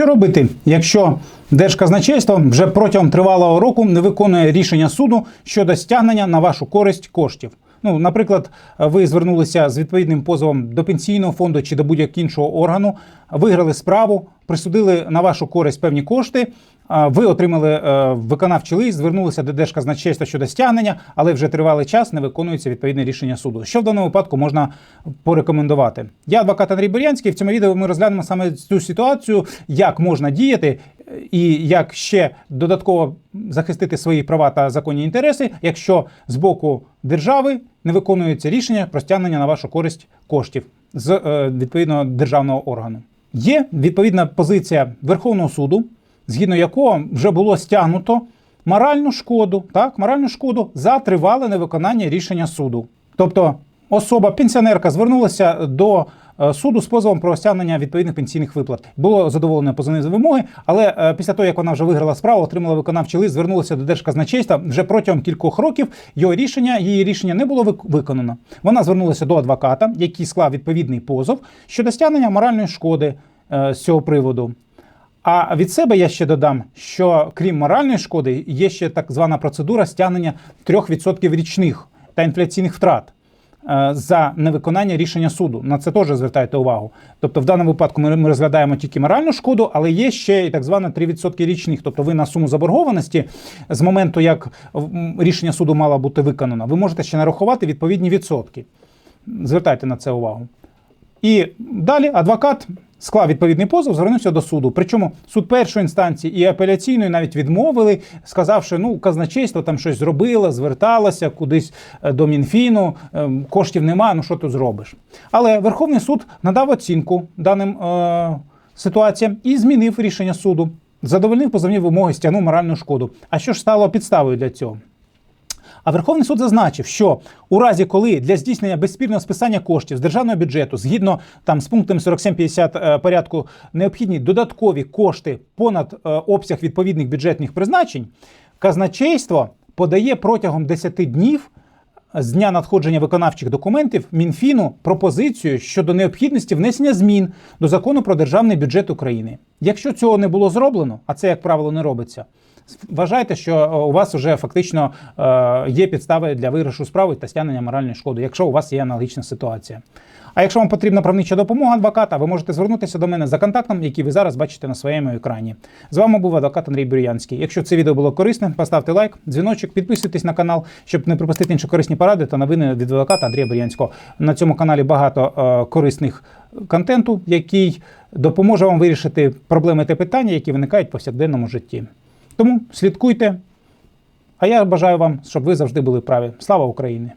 Що робити, якщо Держказначейство вже протягом тривалого року не виконує рішення суду щодо стягнення на вашу користь коштів? Ну, наприклад, ви звернулися з відповідним позовом до пенсійного фонду чи до будь-якого іншого органу, виграли справу, присудили на вашу користь певні кошти. Ви отримали е, виконавчий лист, звернулися до Держказначейства щодо стягнення, але вже тривалий час не виконується відповідне рішення суду. Що в даному випадку можна порекомендувати? Я адвокат Андрій Бурянський. В цьому відео ми розглянемо саме цю ситуацію, як можна діяти е, і як ще додатково захистити свої права та законні інтереси, якщо з боку держави не виконується рішення про стягнення на вашу користь коштів з е, відповідного державного органу. Є відповідна позиція Верховного суду, згідно якого вже було стягнуто моральну шкоду, так, моральну шкоду за тривале невиконання рішення суду. Тобто особа, пенсіонерка, звернулася до е, суду з позовом про стягнення відповідних пенсійних виплат. Було задоволено позовні вимоги, але е, після того, як вона вже виграла справу, отримала виконавчий лист, звернулася до Держказначейства вже протягом кількох років. Його рішення, її рішення не було виконано. Вона звернулася до адвоката, який склав відповідний позов щодо стягнення моральної шкоди е, з цього приводу. А від себе я ще додам, що крім моральної шкоди, є ще так звана процедура стягнення 3% річних та інфляційних втрат е, за невиконання рішення суду. На це теж звертайте увагу. Тобто, в даному випадку ми, ми розглядаємо тільки моральну шкоду, але є ще і так звана 3% річних. Тобто, ви на суму заборгованості з моменту, як рішення суду мало бути виконано, ви можете ще нарахувати відповідні відсотки. Звертайте на це увагу. І далі адвокат склав відповідний позов, звернувся до суду. Причому суд першої інстанції і апеляційної навіть відмовили, сказавши, ну казначейство там щось зробило, зверталося кудись е, до Мінфіну, ем, коштів нема, ну що ти зробиш. Але Верховний суд надав оцінку даним е, ситуаціям і змінив рішення суду. Задовольнив позовні вимоги, стягнув моральну шкоду. А що ж стало підставою для цього? А Верховний суд зазначив, що у разі, коли для здійснення безспірного списання коштів з державного бюджету, згідно там з пунктом 4750 е, порядку, необхідні додаткові кошти понад е, обсяг відповідних бюджетних призначень, казначейство подає протягом 10 днів з дня надходження виконавчих документів Мінфіну пропозицію щодо необхідності внесення змін до закону про державний бюджет України. Якщо цього не було зроблено, а це як правило не робиться. Вважайте, що е, у вас вже фактично е, є підстави для виграшу справи та стягнення моральної шкоди, якщо у вас є аналогічна ситуація. А якщо вам потрібна правнича допомога адвоката, ви можете звернутися до мене за контактом, який ви зараз бачите на своєму екрані. З вами був адвокат Андрій Бурянський. Якщо це відео було корисне, поставте лайк, дзвіночок, підписуйтесь на канал, щоб не пропустити інші корисні поради та новини від адвоката Андрія Бурянського. На цьому каналі багато е, корисних контенту, який допоможе вам вирішити проблеми та питання, які виникають в повсякденному житті. Тому слідкуйте. А я бажаю вам, щоб ви завжди були праві. Слава Україні!